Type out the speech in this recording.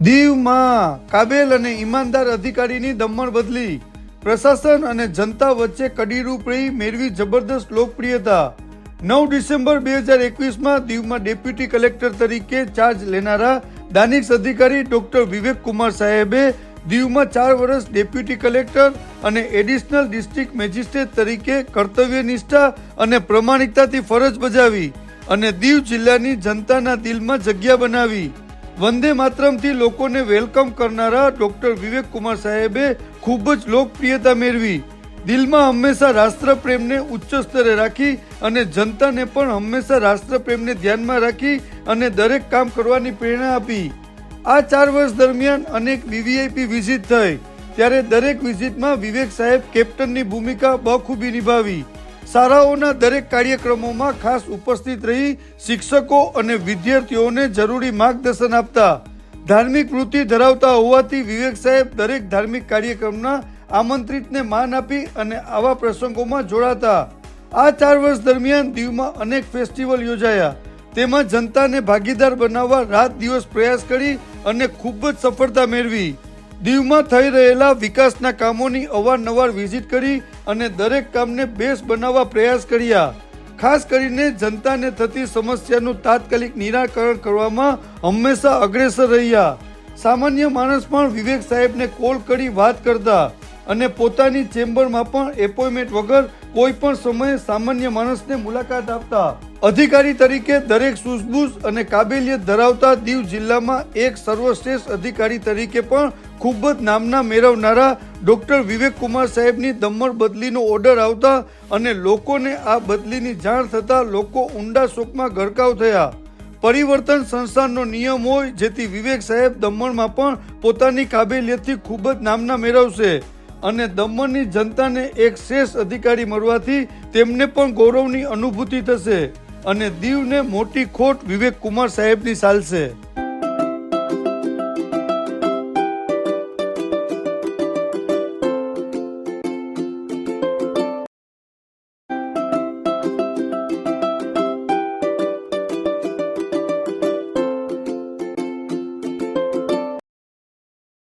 દીવમાં કાબેલ અને ઈમાનદાર અધિકારીની દમણ બદલી પ્રશાસન અને જનતા વચ્ચે કડીરૂપ મેળવી જબરદસ્ત લોકપ્રિયતા. નવ ડિસેમ્બર બે હજાર એકવીસમાં દીવમાં ડેપ્યુટી કલેક્ટર તરીકે ચાર્જ લેનારા દાનિશ અધિકારી ડોક્ટર વિવેક કુમાર સાહેબે દીવમાં ચાર વર્ષ ડેપ્યુટી કલેક્ટર અને એડિશનલ ડિસ્ટ્રિક્ટ મેજિસ્ટ્રેટ તરીકે કર્તવ્યનિષ્ઠા અને પ્રમાણિકતાથી ફરજ બજાવી અને દીવ જિલ્લાની જનતાના દિલમાં જગ્યા બનાવી. વંદે માતરમથી લોકોને વેલકમ કરનારા ડોક્ટર વિવેક કુમાર સાહેબે ખૂબ જ લોકપ્રિયતા મેળવી. દિલમાં હંમેશા રાષ્ટ્રપ્રેમને ઉચ્ચ સ્તરે રાખી અને જનતાને પણ હંમેશા રાષ્ટ્રપ્રેમને ધ્યાનમાં રાખી અને દરેક કામ કરવાની પ્રેરણા આપી. આ ચાર વર્ષ દરમિયાન અનેક વીવીઆઈપી વિઝિટ થઈ. ત્યારે દરેક વિઝિટમાં વિવેક સાહેબ કેપ્ટનની ભૂમિકા બખૂબી નિભાવી. શાળાઓના દરેક કાર્યક્રમોમાં ખાસ ઉપસ્થિત રહી શિક્ષકો અને વિદ્યાર્થીઓને જરૂરી માર્ગદર્શન આપતા ધાર્મિક વૃત્તિ ધરાવતા હોવાથી વિવેક સાહેબ દરેક ધાર્મિક કાર્યક્રમના આમંત્રિતને માન આપી અને આવા પ્રસંગોમાં જોડાતા. આ ચાર વર્ષ દરમિયાન દીવમાં અનેક ફેસ્ટિવલ યોજાયા. તેમાં જનતાને ભાગીદાર બનાવવા રાત દિવસ પ્રયાસ કરી અને ખૂબ જ સફળતા મેળવી. દીવમાં થઈ રહેલા વિકાસના કામોની અવારનવાર વિઝિટ કરી અને દરેક કામને બેસ બનાવવા પ્રયાસ કર્યા. ખાસ કરીને જનતાને થતી સમસ્યાનું તાત્કાલિક નિરાકરણ કરવામાં હંમેશા અગ્રેસર રહ્યા. સામાન્ય માણસ પણ વિવેક સાહેબને કોલ કરી વાત કરતા અને પોતાની ચેમ્બરમાં પણ એપોઇન્ટમેન્ટ વગર કોઈ પણ સમયે સામાન્ય માણસને મુલાકાત આપતા. અધિકારી તરીકે દરેક સૂઝબૂઝ અને કાબેલિયત ધરાવતા દીવ જિલ્લામાં એક સર્વશ્રેષ્ઠ અધિકારી તરીકે પણ ખૂબ જ નામના મેળવનારા ડોક્ટર વિવેક કુમાર સાહેબની દમણ બદલીનો ઓર્ડર આવતા અને લોકોને આ બદલીની જાણ થતાં લોકો ઊંડા શોકમાં ગરકાવ થયા. પરિવર્તન સંસ્થાનનો નિયમ હોય જેથી વિવેક સાહેબ દમણમાં પણ પોતાની કાબેલિયતથી ખૂબ જ નામના મેળવશે અને દમણની જનતાને એક શ્રેષ્ઠ અધિકારી મળવાથી તેમને પણ ગૌરવની અનુભૂતિ થશે. અને દીવને મોટી ખોટ વિવેક કુમાર સાહેબની ચાલશે